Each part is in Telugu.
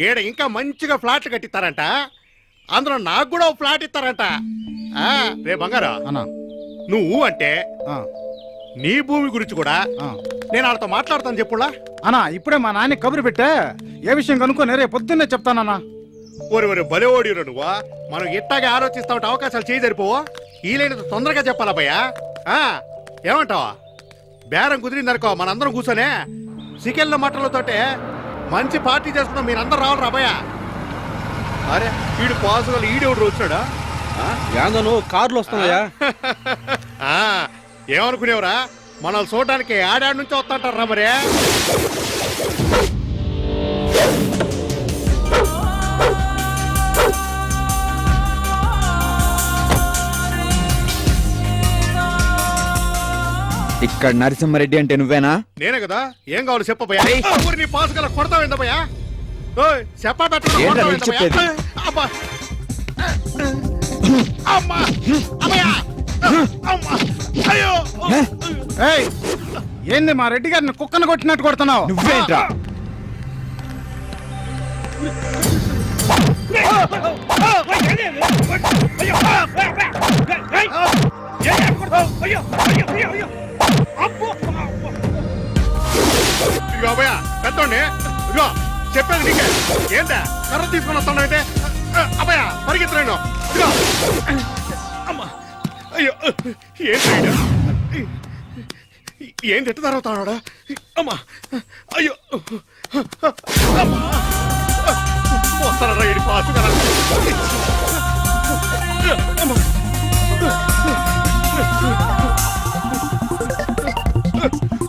ఈడ ఇంకా మంచిగా ఫ్లాట్లు కట్టిస్తారంట. అందులో నాకు కూడా ఒక ఫ్లాట్ ఇస్తారంట. ఆ, రే బంగారా అన్నా. నువ్వు అంటే ఆ, నీ భూమి గురించి కూడా ఆ. నేను వాళ్ళతో మాట్లాడతాను చెప్పులా? అన్నా ఇప్పుడే మా నాన్న కబురు పెట్టా ఏ విషయం కనుక్కొని రేపు పొద్దున్నే చెప్తానన్నా. ఒరి ఒరి బలే నువ్వా? మనం ఇట్టాగే ఆలోచిస్తా ఉంటే అవకాశాలు చేయి సరిపోవా. ఈలైనంత తొందరగా చెప్పాలా భయ్యా? ఆ, ఏమంటావా? బేరం కుదిరిందనుకో మనందరం కూర్చొనే చికెన్ల మటన్లతోటే మంచి పార్టీ చేసుకున్నాం మీరందరూ రావాలి రాబయ్యా అరే వీడు పాసుగలు ఈడెవడు వచ్చాడా? యాందను కార్లు వస్తున్నాయా? ఆ, ఏమనుకునేవరా? మనల్ని చూడడానికి ఆడాడి నుంచి వస్తుంటారా మరే. ఇక్కడ నరసింహారెడ్డి అంటే నువ్వేనా నేనే కదా ఏం కావాలి చెప్పబోయా నీ పాసు గల కొడతావేందబోయా చెప్పా? అబ్బా అమ్మా అమ్మయ్యా అమ్మా అయ్యో ఏయ్ ఏంది మా రెడ్డి గారిని కుక్కను కొట్టినట్టు కొడుతున్నావు నువ్వేంట్రా ఇదిగో అబ్బయ్యా పెద్దోండి ఇదిగో చెప్పేది నీకే. ఏంటా? కర్ర తీసుకొని వస్తాడంటే అబ్బయ్యా పరిగెత్తలేను. ఇదిగో. అమ్మా అయ్యో ఏంటి ఏం ఎట్టు తర్వాత అమ్మా అయ్యో. అమ్మా వస్తారా ఇది పాసు కదా అమ్మా. Yeah.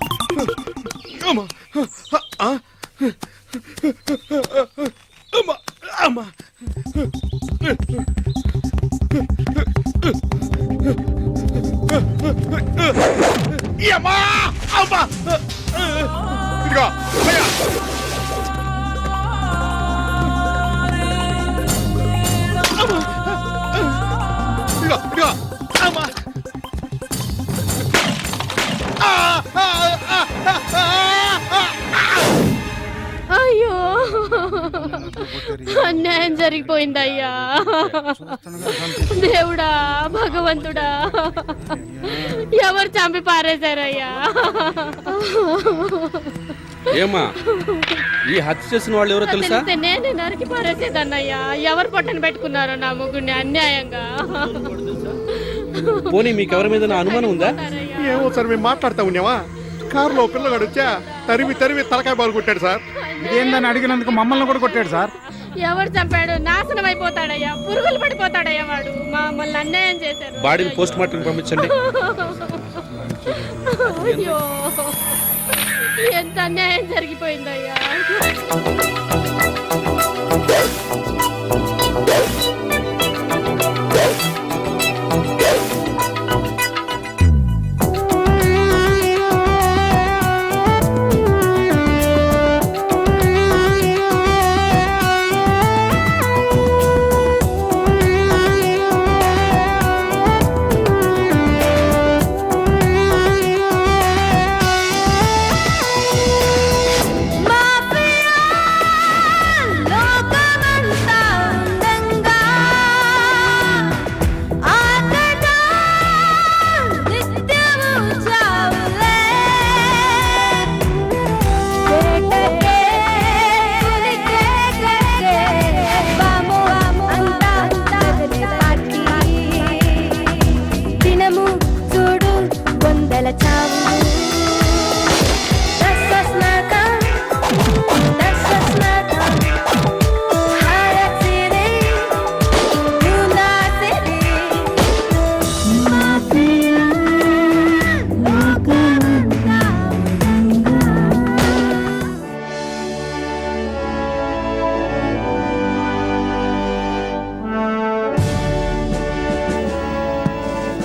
జరిగిపోయిందయ్యా దేవుడా భగవంతుడా. ఎవరు చంపి పారేశారయ్యా? ఏమా ఈ హత్య చేసిన వాళ్ళు ఎవరో తెలుసా? నేనే నరికి పారేసేదన్నయ్యా. ఎవరు పొట్టను పెట్టుకున్నారో నా ముగ్గురిని అన్యాయంగా? పోనీ మీకు ఎవరి మీద అనుమానం ఉందా? ఏమో సార్ మేము మాట్లాడుతూ ఉన్నావా కారులో పిల్లగాడు వచ్చా తరిమి తరిమి తలకాయ బాలు కొట్టాడు సార్. ఇదేందని అడిగినందుకు మమ్మల్ని కూడా కొట్టాడు సార్. ఎవరు చంపాడు? నాశనం అయిపోతాడయ్యా. పురుగులు పడిపోతాడయ్యా వాడు. మమ్మల్ని అన్యాయం చేశారు. బాడీని పోస్ట్ మార్టం పంపించండి. అయ్యో. ఎంత అన్యాయం జరిగిపోయిందయ్యా.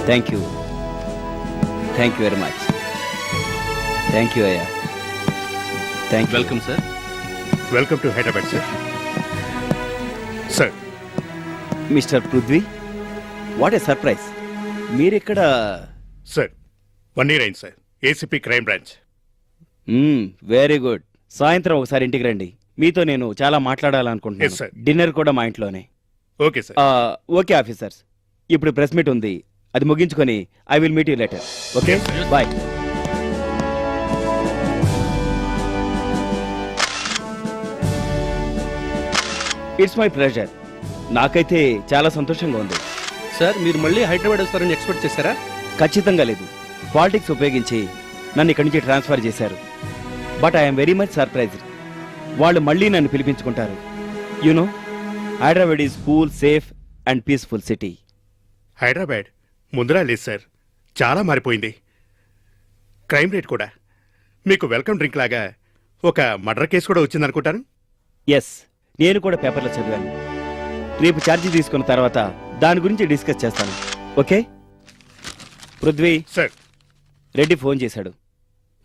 Thank you thank you very much thank you అయ్యా thank you welcome sir welcome to Hyderabad sir sir mister Prithvi what a surprise మీరిక్కడ సార్ వన్ ఇయర్ అయింది sir ACP crime branch very good సాయంత్రం ఒకసారి ఇంటికి రండి. మీతో నేను చాలా Yes, sir. మాట్లాడాలనుకుంటున్నాను డిన్నర్ కూడా మా ఇంట్లోనే. ఓకే సార్ ఆ, ఓకే ఆఫీసర్స్ ఇప్పుడు ప్రెస్ మీట్ ఉంది. అది ముగించుకొని I will meet you later okay. Bye it's my pleasure నాకైతే చాలా సంతోషంగా ఉంది. సార్ మీరు మళ్ళీ హైదరాబాద్ వస్తారని ఎక్స్పెక్ట్ చేశారా? ఖచ్చితంగా లేదు. పాలిటిక్స్ ఉపయోగించి నన్ను ఇక్కడి నుంచి ట్రాన్స్ఫర్ చేశారు. But I'm very much surprised వాళ్ళు మళ్ళీ నన్ను పిలిపించుకుంటారు. You know Hyderabad is cool safe and peaceful city Hyderabad? ముందరా లేదు సార్. చాలా మారిపోయింది. క్రైమ్ రేట్ కూడా. మీకు వెల్కమ్ డ్రింక్ లాగా ఒక మర్డర్ కేసు కూడా వచ్చిందనుకుంటాను ఎస్ నేను కూడా పేపర్లో చదివాను. రేపు ఛార్జీ తీసుకున్న తర్వాత దాని గురించి డిస్కస్ చేస్తాను. Okay? Prithvi sir. Reddy phone చేశాడు.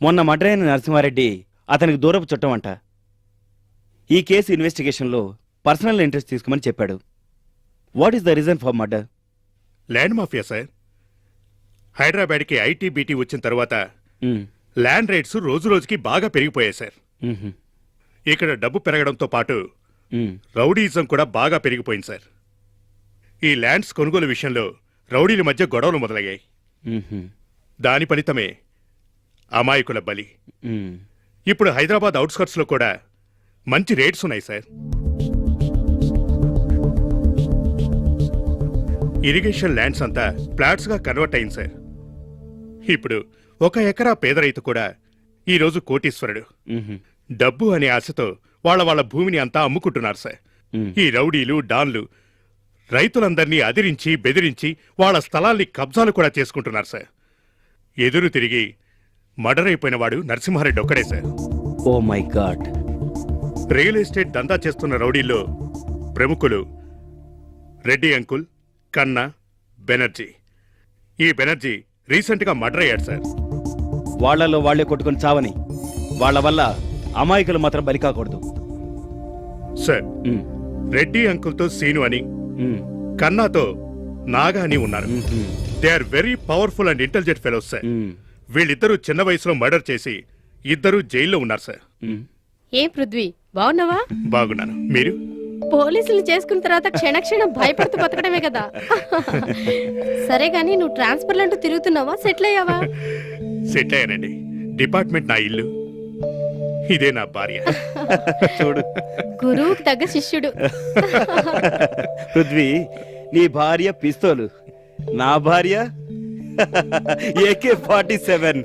మొన్న మర్డర్ అయిన నరసింహారెడ్డి అతనికి దూరపు చుట్టం అంట. ఈ కేసు ఇన్వెస్టిగేషన్లో పర్సనల్ ఇంట్రెస్ట్ తీసుకోమని చెప్పాడు. What is the reason for murder? Land mafia sir. హైదరాబాద్కి ఐటీ బీటీ వచ్చిన తర్వాత ల్యాండ్ రేట్స్ రోజు రోజుకి బాగా పెరిగిపోయాయి సార్. ఇక్కడ డబ్బు పెరగడంతో పాటు రౌడీయిజం కూడా బాగా పెరిగిపోయింది సార్. ఈ ల్యాండ్స్ కొనుగోలు విషయంలో రౌడీల మధ్య గొడవలు మొదలయ్యాయి. దాని ఫలితమే అమాయకుల బలి. ఇప్పుడు హైదరాబాద్ అవుట్స్కట్స్లో కూడా మంచి రేట్స్ ఉన్నాయి సార్. ఇరిగేషన్ ల్యాండ్స్ అంతా ప్లాట్స్గా కన్వర్ట్ అయింది సార్. ఇప్పుడు ఒక ఎకరా పేద రైతు కూడా ఈరోజు కోటీశ్వరుడు. డబ్బు అనే ఆశతో వాళ్ళ వాళ్ళ భూమిని అంతా అమ్ముకుంటున్నారు సార్. ఈ రౌడీలు డాన్లు రైతులందర్నీ అదిరించి బెదిరించి వాళ్ళ స్థలాల్ని కబ్జాలు కూడా చేసుకుంటున్నారు సార్. ఎదురు తిరిగి మర్డర్ అయిపోయిన వాడు నరసింహారెడ్డి ఒక్కడే sir. Oh my god. Real estate దందా చేస్తున్న రౌడీల్లో ప్రముఖులు రెడ్డి అంకుల్ కన్నా బెనర్జీ. ఈ బెనర్జీ రీసెంట్గా మర్డర్ అయ్యాడు సార్. వాళ్ళలో వాళ్ళే కొట్టుకొని చావని వాళ్ళ వల్ల అమాయకులు మాత్రం బలి కాకూడదు. సార్ రెడ్డి అంకుల్తో సీను అని కన్నాతో నాగా అని ఉన్నారు. They are very powerful and intelligent fellows sir. వీళ్ళిద్దరూ చిన్న వయసులో మర్డర్ చేసి ఇద్దరు జైల్లో ఉన్నారు సార్. ఏం పృథ్వీ బాగున్నావా? బాగున్నాను. మీరు? పోలీసులు చేసుకున్న తర్వాత క్షణక్షణం భయపడుతూ బతకడమే కదా. సరే గాని నువ్వు ట్రాన్స్ఫర్లు అంటూ తిరుగుతున్నావా? సెటిల్ అయ్యావా? సెటిల్ అయ్యానండి. డిపార్ట్మెంట్ నా ఇల్లు. ఇదే నా భార్య. చూడు. గురువుకి తగ్గ శిష్యుడు. పృథ్వీ నీ భార్య పిస్తోలు. నా భార్య ఏకే ఫార్టీ సెవెన్.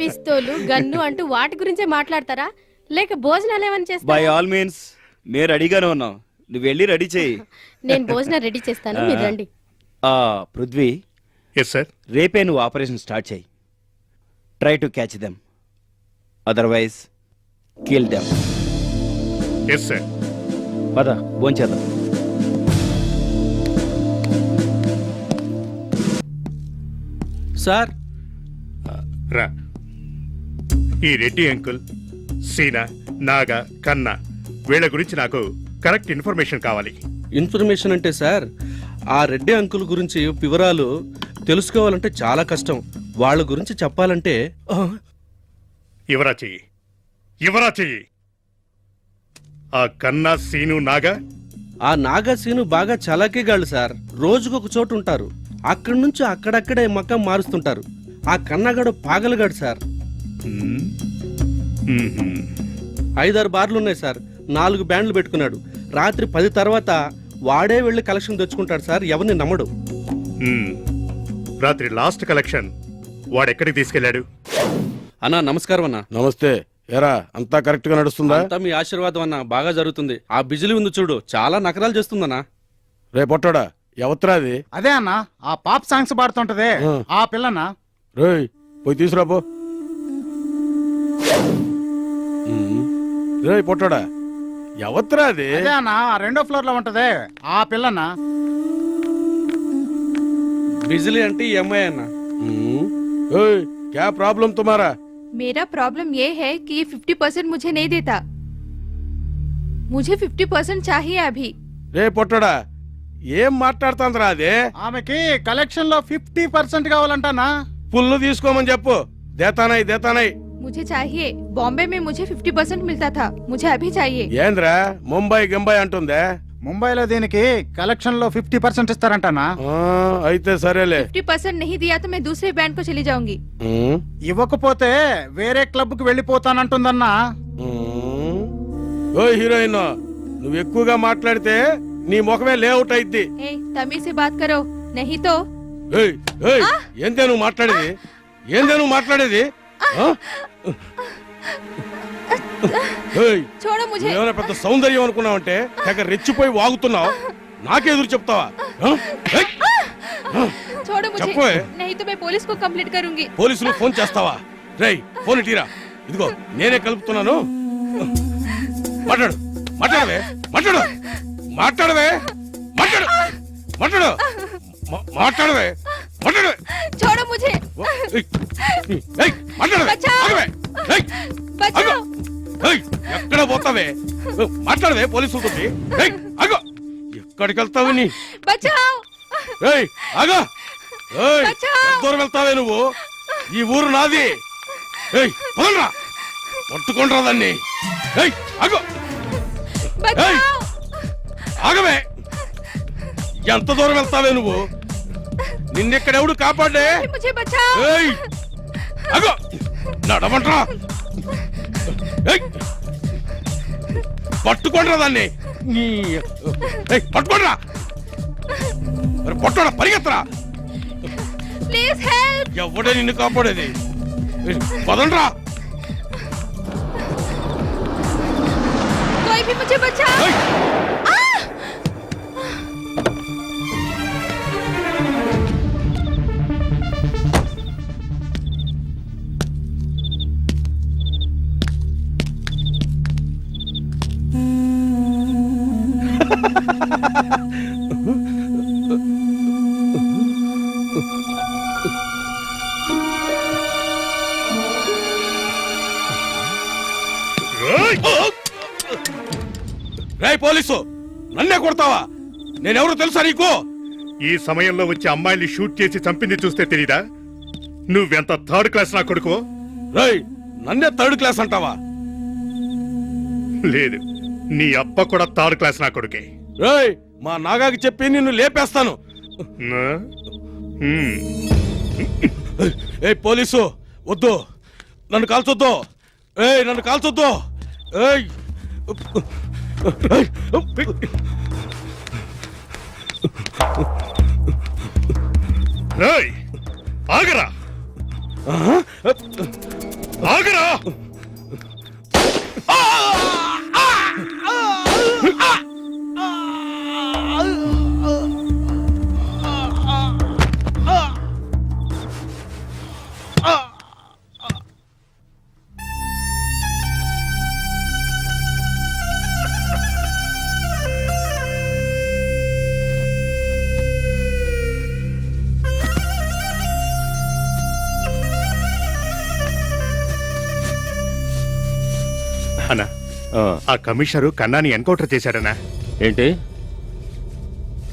పిస్తోలు గన్ను అంటూ వాటి గురించే మాట్లాడతారా? లేక భోజనాలు ఏమైనా బై చేస్తారా ఆల్ మీన్స్ మేము రెడీగానే ఉన్నాం. నువ్వు వెళ్ళి రెడీ చేయి. నేను భోజనం రెడీ చేస్తాను మీరు రండి. ఆ, పృథ్వీ. ఎస్ సార్ రేపే నువ్వు ఆపరేషన్ స్టార్ట్ చేయి. Try to catch them otherwise kill them yes sir పద భోంచేద్దాం. సార్. రా. ఈ రెడ్డి అంకుల్ సీనా నాగా కన్నా వీళ్ళ గురించి నాకు కరెక్ట్ ఇన్ఫర్మేషన్ కావాలి. ఇన్ఫర్మేషన్ అంటే సార్ ఆ రెడ్డి అంకుల్ గురించి వివరాలు తెలుసుకోవాలంటే చాలా కష్టం. వాళ్ళ గురించి చెప్పాలంటే ఆ, ఇవరా చెయ్యి. ఇవరా చెయ్యి. ఆ కన్నా సీను నాగా? ఆ నాగాసీను బాగా చలాకీగాళ్ళు సార్. రోజుకొక చోటు ఉంటారు. అక్కడి నుంచి అక్కడక్కడే మకం మారుస్తుంటారు. ఆ కన్నగాడు పాగలగాడు సార్. మ్మ్. మ్మ్హ్మ్. ఐదారు బార్లు ఉన్నాయి సార్. నాలుగు బ్యాండ్లు పెట్టుకున్నాడు. రాత్రి పది తర్వాత వాడే వెళ్ళి కలెక్షన్ తెచ్చుకుంటాడు సార్ ఎవరిని నమ్మడు. మ్మ్. రాత్రి లాస్ట్ కలెక్షన్ వాడెక్కడికి తీసుకెళ్ళాడు? అన్నా నమస్కారం అన్నా. నమస్తే. ఎరా అంతా కరెక్ట్గా నడుస్తుందా? అంతా మీ ఆశీర్వాదం అన్న బాగా జరుగుతుంది. ఆ బిజిలీ ఉంది చూడు చాలా నకరాలు చేస్తుందన్నా. రేపొట్టడా? ఎవత్రాది అదే? అన్న ఆ పాప్ సాంగ్స్ పాడుతుంటదే. ఆ. ఆ పిల్లనా? రేయ్ పోయి తీసుకురాపో రేయ్ పొట్టడా? ఎవత్రాది అదే అన్న ఆ రెండో ఫ్లోర్ లో ఉంటదే ఆ పిల్లనా బిజిలీ అంటే ఈ అమ్మాయి అన్న ఉమ్. ఏయ్ క్యా ప్రాబ్లం తుమారా मेरा प्रॉब्लम ये है कि ये फिफ्टी परसेंट मुझे नहीं देता मुझे फिफ्टी परसेंट चाहिए अभी రే పొట్టడా ఏం మాట్లాడుతుందిరా అది ఆమెకి కలెక్షన్ లో ఫిఫ్టీ పర్సెంట్ కావాలంటానా పుల్లు తీసుకోమని చెప్పు దేతానై దేతానై मुझे चाहिए बॉम्बे में मुझे 50 परसेंट मिलता था मुझे अभी चाहिए ఏంద్రా ముంబై గింబై అంటుందే ముంబైలో దీనికి కలెక్షన్ లో ఫిఫ్టీ పర్సెంట్ ఇస్తారంటనా ఆ, అయితే సరేలే 50 परसेंट नहीं दिया तो मैं दूसरे बैंड को चली जाऊंगी ఉమ్, ఇవ్వకపోతే వేరే క్లబ్ కి వెళ్ళిపోతానంటుందన్నా ఉమ్. ఓ హీరోయిన్ నువ్వు ఎక్కువగా మాట్లాడితే నీ ముఖమే లేఅవుట్ అయిద్ది ए तमीज से बात करो नहीं तो ఏయ్, ఏయ్, ఏందే నువ్వు మాట్లాడేది ఏందే నువ్వు మాట్లాడేది ఆ? ఏయ్, छोड़ो मुझे నువ్వేమైనా పెద్ద సౌందర్యం అనుకున్నావంటే తెగ రెచ్చిపోయి వాగుతున్నావు నాకే ఎదురు చెప్తావా ఆ? ఏయ్, छोड़ो मुझे చెప్పే. नहीं तो मैं पुलिस को कंप्लीट करूंगी పోలీసులు ఫోన్ చేస్తావా రేయ్ ఫోన్ ఇటీరా ఇదిగో నేనే కలుపుతున్నాను మాట్లాడు మాట్లాడవే మాట్లాడు మాట్లాడవే మాట్లాడు మాట్లాడు మా- మాట్లాడవే మాట్లాడవే छोड़ो मुझे ఎక్కడ పోతావే మాట్లాడవే పోలీసు అగో ఎక్కడికి వెళ్తావు నీ దూరం వెళ్తావే నువ్వు ఈ ఊరు నాది పదరా దాన్ని ఆగమే ఎంత దూరం వెళ్తావే నువ్వు? నిన్నెక్కడెవడు కాపాడే मुझे बचाओ ఏయ్ ఆగు నడమంటరా ఏయ్ పట్టుకోండిరా దాన్ని నీ ఏయ్ పట్టుకోండిరా మరి పట్టుకోండి పరిగెత్తరా प्लीज हेल्प ఎవడే నిన్ను కాపాడేది ఏయ్, పదండ్రా कोई भी मुझे बचाओ ఏయ్, ఏయ్! కొడతావా నేనెవరో తెలుసా నీకు? ఈ సమయంలో వచ్చి అమ్మాయిని షూట్ చేసి చంపింది చూస్తే తెలీదా? నువ్వెంత థర్డ్ క్లాస్ నా కొడుకు? రేయ్ నన్నే థర్డ్ క్లాస్ అంటావా? లేదు నీ అబ్బ కూడా థర్డ్ క్లాస్ నా కొడుకే. రేయ్ మా నాగాకి చెప్పి నిన్ను లేపేస్తాను. నా? హ్మ్. ఏ పోలీసు వద్దు. నన్ను కాల్చొద్దు. ఏయ్ నన్ను కాల్చొద్దు. ఏయ్. ఏయ్! ఆగరా. ఆగరా. అన్నా. ఆ, కమిషనరు కన్నాని ఎన్కౌంటర్ చేశాడనా ఏంటి?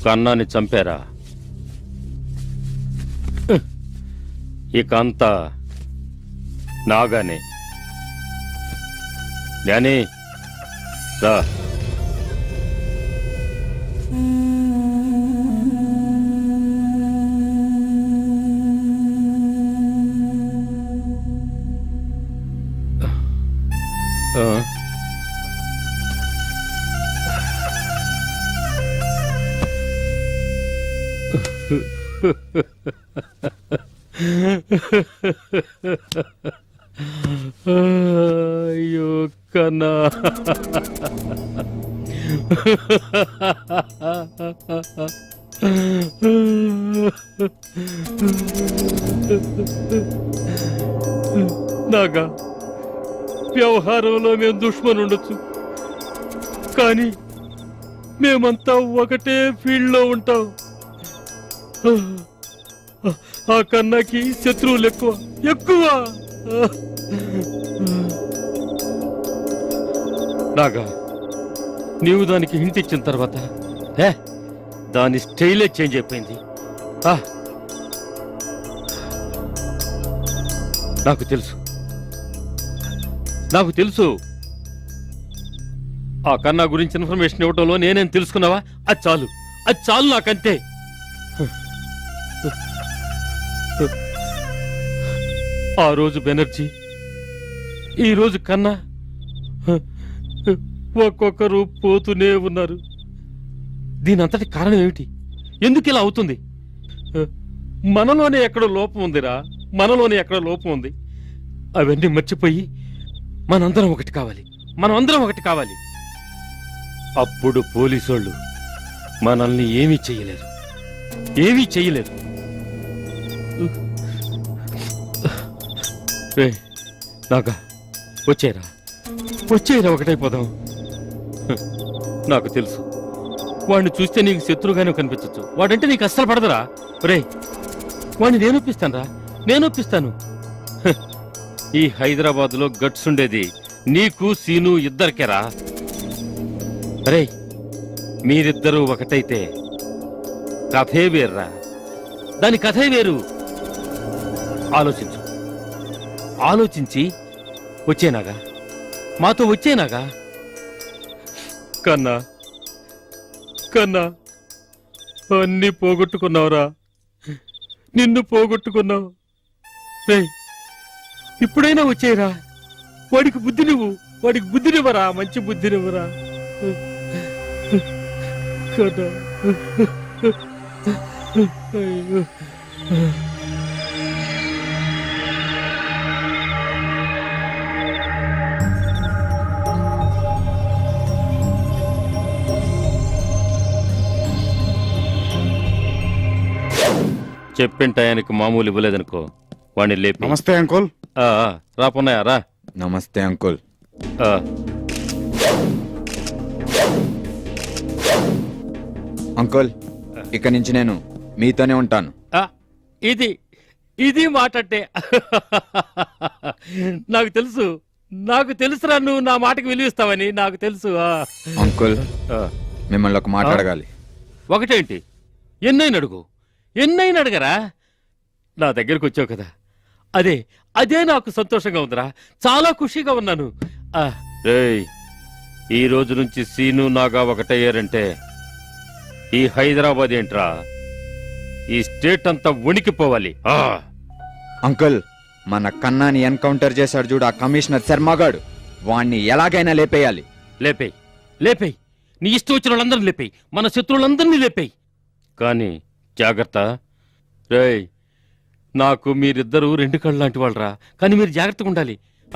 కన్నాని చంపారా. ఇక అంతా నాగానే. జ్ఞాని రా. అయ్యో కన్నా. నాగా. వ్యవహారంలో మేము దుష్మను ఉండొచ్చు కానీ మేమంతా ఒకటే ఫీల్డ్లో ఉంటాం. ఆ కన్నాకి శత్రువులు ఎక్కువ. ఎక్కువ! నాగా నీవు దానికి హింట్ ఇచ్చిన తర్వాత ఏ? దాని స్టైలే చేంజ్ అయిపోయింది. ఆ. నాకు తెలుసు. నాకు తెలుసు. ఆ కన్నా గురించి ఇన్ఫర్మేషన్ ఇవ్వటంలో నేనేం తెలుసుకున్నావా? అది చాలు. అది చాలు నాకంతే. ఆ రోజు బెనర్జీ ఈరోజు కన్నా ఒక్కొక్కరు పోతూనే ఉన్నారు. దీని అంతటి కారణం ఏమిటి? ఎందుకు ఇలా అవుతుంది? మనలోనే ఎక్కడో లోపం ఉందిరా. మనలోనే ఎక్కడో లోపం ఉంది. అవన్నీ మర్చిపోయి మనందరం ఒకటి కావాలి. మనం అందరం ఒకటి కావాలి. అప్పుడు పోలీసోళ్ళు మనల్ని ఏమీ చేయలేరు ఏమీ చెయ్యలేరు. రే నాగా వచ్చేరా. వచ్చేరా ఒకటైపోదాం. నాకు తెలుసు. వాడిని చూస్తే నీకు శత్రుగానే కనిపించచ్చు. వాడంటే నీకు అస్సలు పడదురా. రే వాడిని నేను ఒప్పిస్తానురా. నేను ఒప్పిస్తాను. ఈ హైదరాబాద్లో గట్స్ ఉండేది నీకు సీను ఇద్దరికెరా? అరే మీరిద్దరూ ఒకటైతే కథే వేర్రా. దాని కథే వేరు. ఆలోచించు. ఆలోచించి వచ్చేనాగా మాతో వచ్చేనాగా కన్నా కన్నా అన్నీ పోగొట్టుకున్నావురా. నిన్ను పోగొట్టుకున్నావు. రే ఇప్పుడైనా వచ్చేయరా. వాడికి బుద్ధి నువ్వు. వాడికి బుద్ధినివ్వరా మంచి బుద్ధినివ్వరా అయ్యో. చెప్పిన టయానికి మామూలు ఇవ్వలేదనుకో. వాడిని లేపి. నమస్తే అంకుల్. ఆ, ఆ, రా పొన్నయ్య రా. నమస్తే అంకుల్. ఆ, అంకుల్ ఇక నుంచి నేను మీతోనే ఉంటాను. ఆ, ఇది ఇది మాట అంటే నాకు తెలుసు నాకు తెలుసురా నువ్వు నా మాటకి విలువిస్తావని నాకు తెలుసు ఆ. అంకుల్ ఆ, మిమ్మల్ని ఒక మాట? అడగాలి. ఒకటేంటి? ఎన్నైనా అడుగు. ఎన్నైనా అడగరా? నా దగ్గరకు వచ్చావు కదా. అదే అదే నాకు సంతోషంగా ఉందిరా. చాలా ఖుషిగా ఉన్నాను. ఆ, రేయ్ ఈ రోజు నుంచి సీను నాగా ఒకటయ్యారంటే ఈ హైదరాబాద్ ఏంట్రా? ఈ స్టేట్ అంతా వణికిపోవాలి. ఆ. అంకుల్ మన కన్నాని ఎన్కౌంటర్ చేశాడు చూడు ఆ కమిషనర్ శర్మగాడు. వాణ్ణి ఎలాగైనా లేపేయాలి. లేపేయ్. లేపేయ్. నీ ఇష్టం వచ్చిన వాళ్ళందరినీ లేపేయ్. మన శత్రువులందరినీ లేపేయ్. కానీ జాగ్రత్త. రేయ్ నాకు మీరిద్దరూ రెండు కళ్ళు లాంటి వాళ్ళరా. కానీ మీరు జాగ్రత్తగా ఉండాలి.